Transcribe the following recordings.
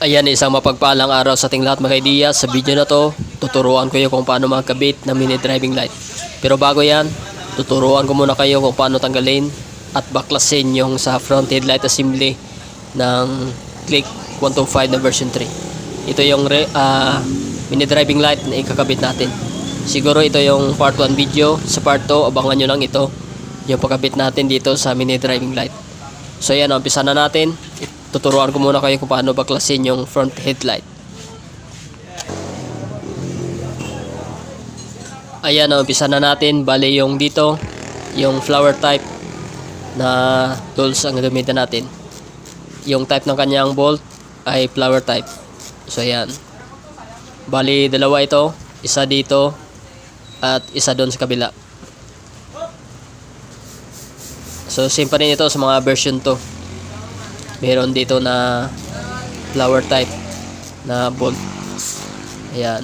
Ayan, isang mapagpalang araw sa ating lahat mga idea. Sa video na to, tuturuan ko kayo kung paano magkabit ng mini driving light. Pero bago yan, tuturuan ko muna kayo kung paano tanggalin at baklasin yung sa front headlight assembly ng Click 125 na version 3. Ito yung ah, mini driving light na ikakabit natin. Siguro ito yung part 1 video. Sa part 2, abangan nyo lang ito. Yung pagkabit natin dito sa mini driving light. So yan, umpisa na natin. Tuturuan ko muna kayo kung paano baklasin yung front headlight. Ayan, umpisa na natin. Bali yung dito, yung flower type na tools ang gamitin natin. Yung type ng kanyang bolt ay flower type. So ayan. Bali dalawa ito, isa dito at isa doon sa kabila. So same pa ito sa mga version 2 meron dito na flower type na bolt ayan.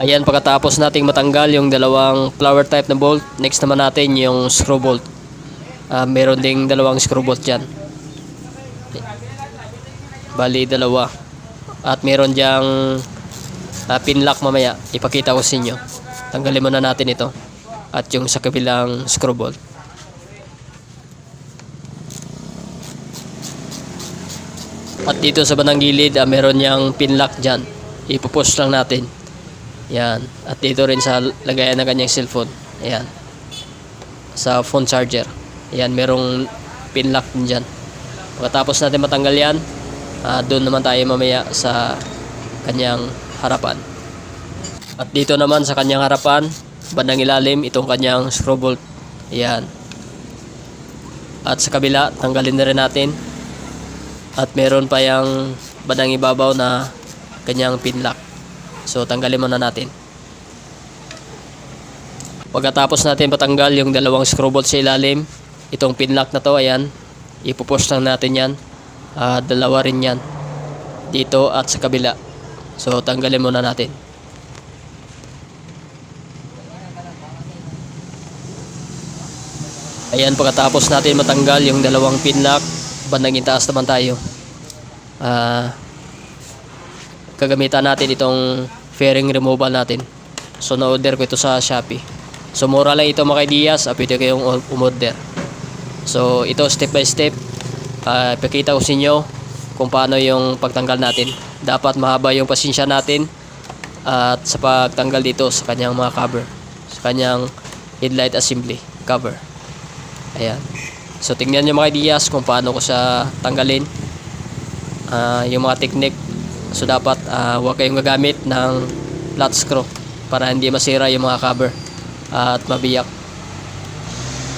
Ayan pagkatapos nating matanggal yung dalawang flower type na bolt next naman natin yung screw bolt. Ah, meron ding dalawang screw bolt dyan. Bali dalawa. At meron dyang ah, pin lock mamaya. Ipakita ko sa inyo. Tanggalin muna natin ito. At yung sa kabilang screw bolt At dito sa bandang gilid, ah, meron niyang pin lock dyan. Ipupush lang natin. Yan. At dito rin sa lagayan ng kanyang cellphone. Ayan. Sa phone charger. Ayan, merong pin lock din dyan. Pagkatapos natin matanggal yan, ah, doon naman tayo mamaya sa kanyang harapan. At dito naman sa kanyang harapan, bandang ilalim, itong kanyang screw bolt. Ayan. At sa kabila, tanggalin na rin natin at meron pa yung badang ibabaw na kanyang pin lock. So tanggalin muna natin. Pagkatapos natin patanggal yung dalawang screw bolt sa ilalim, itong pin lock na to, ayan, ipupush lang natin yan. Ah, dalawa rin yan. Dito at sa kabila. So tanggalin muna natin. Ayan, pagkatapos natin matanggal yung dalawang pin lock, bandang itaas naman tayo. Ah, kagamitan natin itong fairing removal natin. So, na-order ko ito sa Shopee. So, mura lang ito mga ideas. Ah, pwede kayong umorder. So, ito step by step. Ah, ipakita ko sa inyo kung paano yung pagtanggal natin. Dapat mahaba yung pasensya natin at sa pagtanggal dito sa kanyang mga cover. Sa kanyang headlight assembly cover. Ayan. So tingnan nyo mga ideas kung paano ko siya tanggalin. Ah, yung mga technique. So dapat ah, huwag kayong gagamit ng flat screw para hindi masira yung mga cover at mabiyak.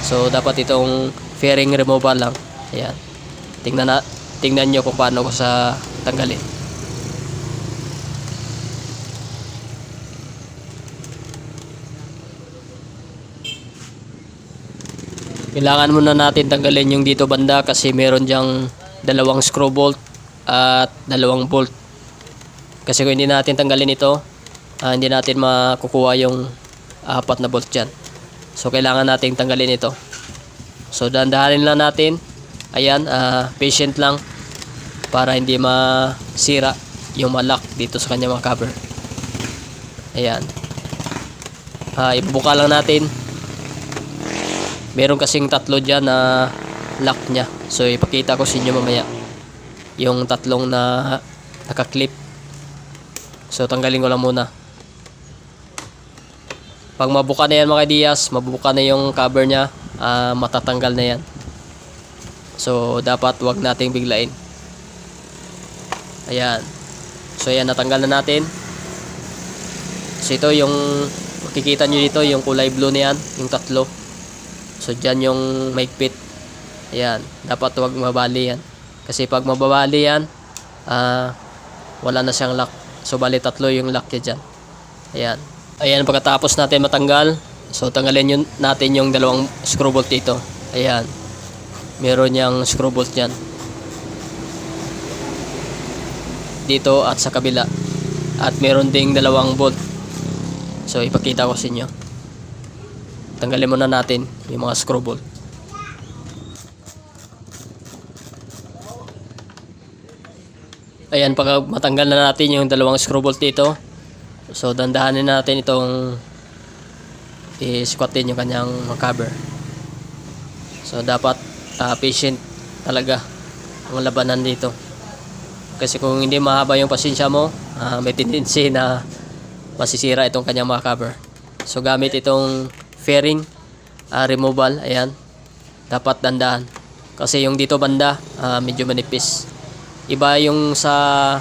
So dapat itong fairing removal lang. Ayan. Tingnan na tingnan nyo kung paano ko sa tanggalin. Kailangan muna natin tanggalin yung dito banda kasi meron diyang dalawang screw bolt at dalawang bolt. Kasi kung hindi natin tanggalin ito, ah, hindi natin makukuha yung apat na bolt dyan. So kailangan nating tanggalin ito. So dandahanin lang natin. Ayan, ah, patient lang para hindi masira yung malak dito sa kanya mga cover. Ayan. Ah, ibubuka lang natin meron kasing tatlo dyan na lock niya. So ipakita ko sa inyo mamaya yung tatlong na nakaklip so tanggalin ko lang muna. Pag mabuka na yan mga ideas mabuka na yung cover niya ah, matatanggal na yan. So dapat wag nating biglain. Ayan. So ayan natanggal na natin. So ito yung makikita nyo dito yung kulay blue na yan yung tatlo So dyan yung maigpit. Ayan, dapat huwag mabali yan. Kasi pag mababali yan, ah, wala na siyang lock. So bali tatlo yung lock niya dyan. Ayan. Ayan, pagkatapos natin matanggal, so tanggalin yun, natin yung dalawang screw bolt dito. Ayan. Meron niyang screw bolt dyan. Dito at sa kabila. At meron ding dalawang bolt. So ipakita ko sa inyo tanggalin muna natin yung mga screw bolt Ayan, pag matanggal na natin yung dalawang screw bolt dito. So, dandahanin natin itong i-squat din yung kanyang cover. So, dapat ah, patient talaga ang labanan dito. Kasi kung hindi mahaba yung pasensya mo, ah, may tendency na masisira itong kanyang mga cover. So, gamit itong fairing ah, removal, ayan, dapat dandahan. Kasi yung dito banda, ah, medyo manipis. Iba yung sa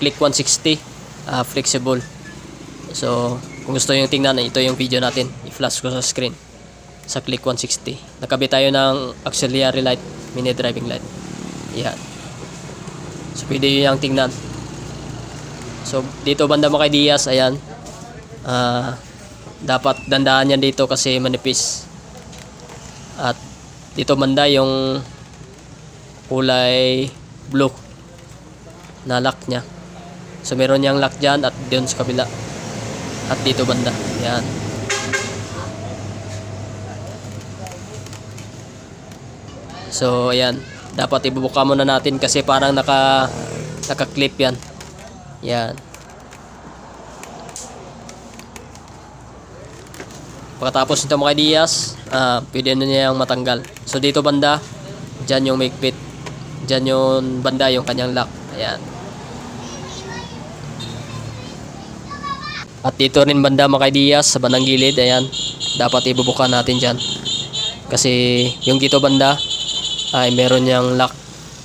Click 160, ah, flexible. So, kung gusto yung tingnan, ito yung video natin. I-flash ko sa screen. Sa Click 160. Nakabit tayo ng auxiliary light, mini driving light. Yan. So, pwede yun yung tingnan. So, dito banda kay Diaz, ayan. Ah, dapat dandaan yan dito kasi manipis. At dito banda yung kulay blue na lock niya. So meron niyang lock dyan at doon sa kabila. At dito banda. Yan. So ayan. Dapat ibubuka muna natin kasi parang naka naka-clip yan. Yan. Pagkatapos nito mga Diaz, ah, pwede na niyang matanggal. So dito banda, dyan yung maigpit. Dyan yung banda yung kanyang lock. Ayan. At dito rin banda mga Diaz sa bandang gilid. Ayan. Dapat ibubuka natin dyan. Kasi yung dito banda ay meron niyang lock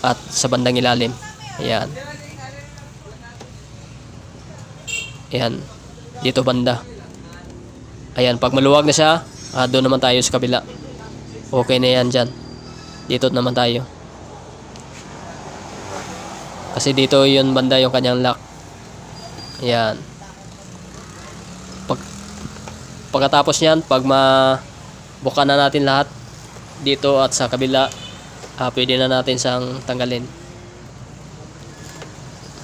at sa bandang ilalim. Ayan. Ayan. Dito banda. Ayan, pag maluwag na siya, ah, doon naman tayo sa kabila. Okay na yan dyan. Dito naman tayo. Kasi dito yun banda yung kanyang lock. Ayan. Pag, pagkatapos niyan, pag mabuka na natin lahat, dito at sa kabila, ah, pwede na natin sang tanggalin.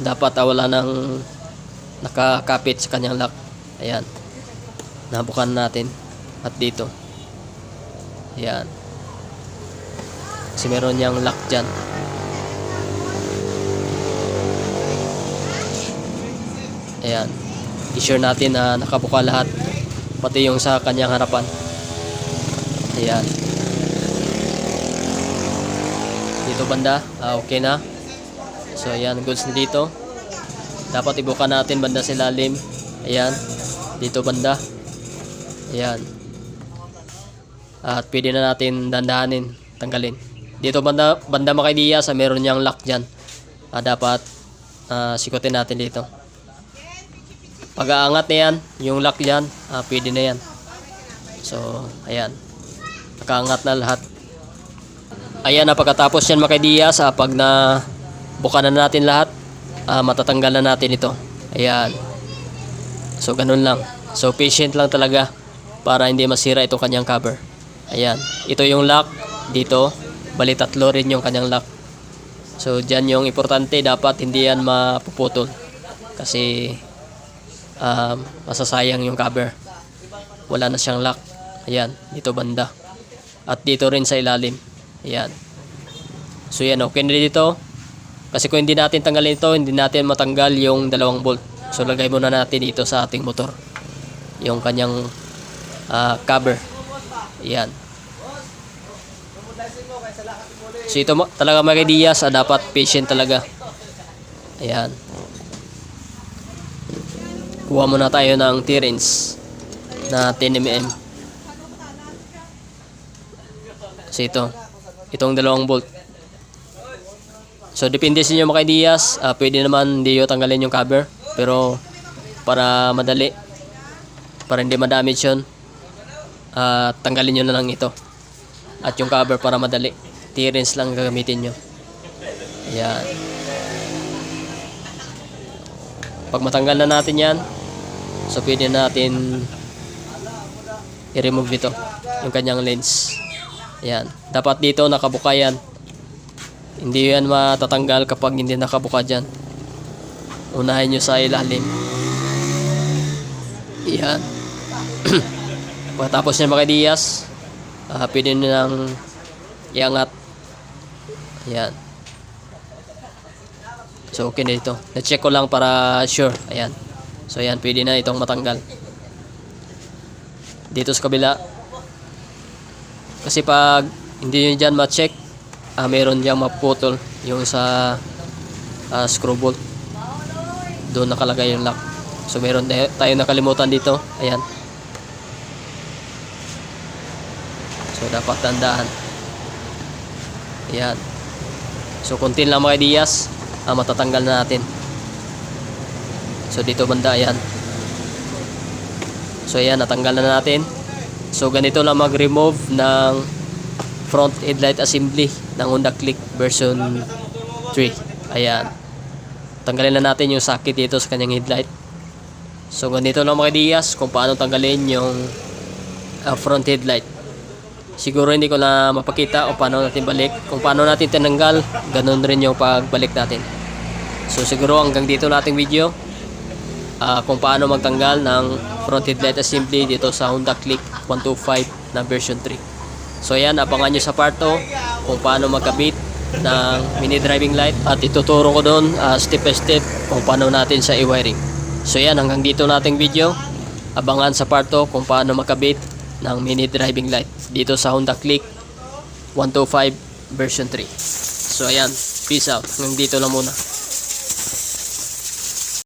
Dapat ah, wala nang nakakapit sa kanyang lock. Ayan nabukan natin at dito. Yan kasi meron niyang lock dyan. Ayan. I-sure natin na nakabuka lahat pati yung sa kanyang harapan. Ayan. Dito banda. Ah, okay na. So ayan. Goods na dito. Dapat ibuka natin banda sa ilalim ayan. Dito banda Ayan. At pwede na natin dandahanin, tanggalin. Dito banda, banda idea sa meron niyang lock dyan. Ah, dapat ah, sikutin natin dito. Pag aangat na yan, yung lock dyan, ah, pwede na yan. So, ayan. Nakaangat na lahat. Ayan na pagkatapos yan mga sa pag na buka na natin lahat, ah, matatanggal na natin ito. Ayan. So, ganun lang. So, patient lang talaga para hindi masira itong kanyang cover. Ayan. Ito yung lock dito. Bali tatlo rin yung kanyang lock. So, dyan yung importante. Dapat hindi yan mapuputol. Kasi um, masasayang yung cover. Wala na siyang lock. Ayan. Dito banda. At dito rin sa ilalim. Ayan. So, yan. Okay na dito. Kasi kung hindi natin tanggalin ito, hindi natin matanggal yung dalawang bolt. So, lagay muna natin dito sa ating motor. Yung kanyang ah, cover. Yan. So ito talaga mga Diaz, ah, dapat patient talaga. Ayan. Kuha muna tayo ng T-Rins na 10mm. Kasi ito, itong dalawang bolt. So depende sa inyo mga Diaz, ah, pwede naman hindi nyo tanggalin yung cover. Pero para madali, para hindi ma-damage yun, at tanggalin nyo na lang ito. At yung cover para madali. T-rins lang gagamitin nyo. Yan pag matanggal na natin yan so pwede natin i-remove ito yung kanyang lens. Yan dapat dito nakabuka yan. Hindi yan matatanggal kapag hindi nakabuka dyan. Unahin nyo sa ilalim. Yan Pagkatapos niya mga Diaz, uh, pwede nyo nang iangat. Ayan. So okay na ito. Na-check ko lang para sure. Ayan. So ayan, pwede na itong matanggal. Dito sa kabila. Kasi pag hindi nyo dyan ma-check, ah, meron diyang maputol yung sa ah, screw bolt. Doon nakalagay yung lock. So meron tayo nakalimutan dito. Ayan. Dapat tandaan. Ayan. So konti lang mga ideas, ah, matatanggal na natin. So dito banda ayan. So ayan, natanggal na natin. So ganito lang mag-remove ng front headlight assembly ng Honda Click version 3. Ayan. Tanggalin na natin yung socket dito sa kanyang headlight. So ganito lang mga ideas kung paano tanggalin yung ah, front headlight. Siguro hindi ko na mapakita o paano natin balik. Kung paano natin tinanggal, ganun rin yung pagbalik natin. So siguro hanggang dito nating video. Ah, kung paano magtanggal ng front headlight assembly dito sa Honda Click 125 na version 3. So yan, abangan nyo sa part 2 kung paano magkabit ng mini driving light at ituturo ko doon ah, step by step kung paano natin sa i-wiring. So yan, hanggang dito nating video. Abangan sa part 2 kung paano makabit ng mini driving light dito sa Honda Click 125 version 3. So ayan, peace out. Hanggang dito lang muna.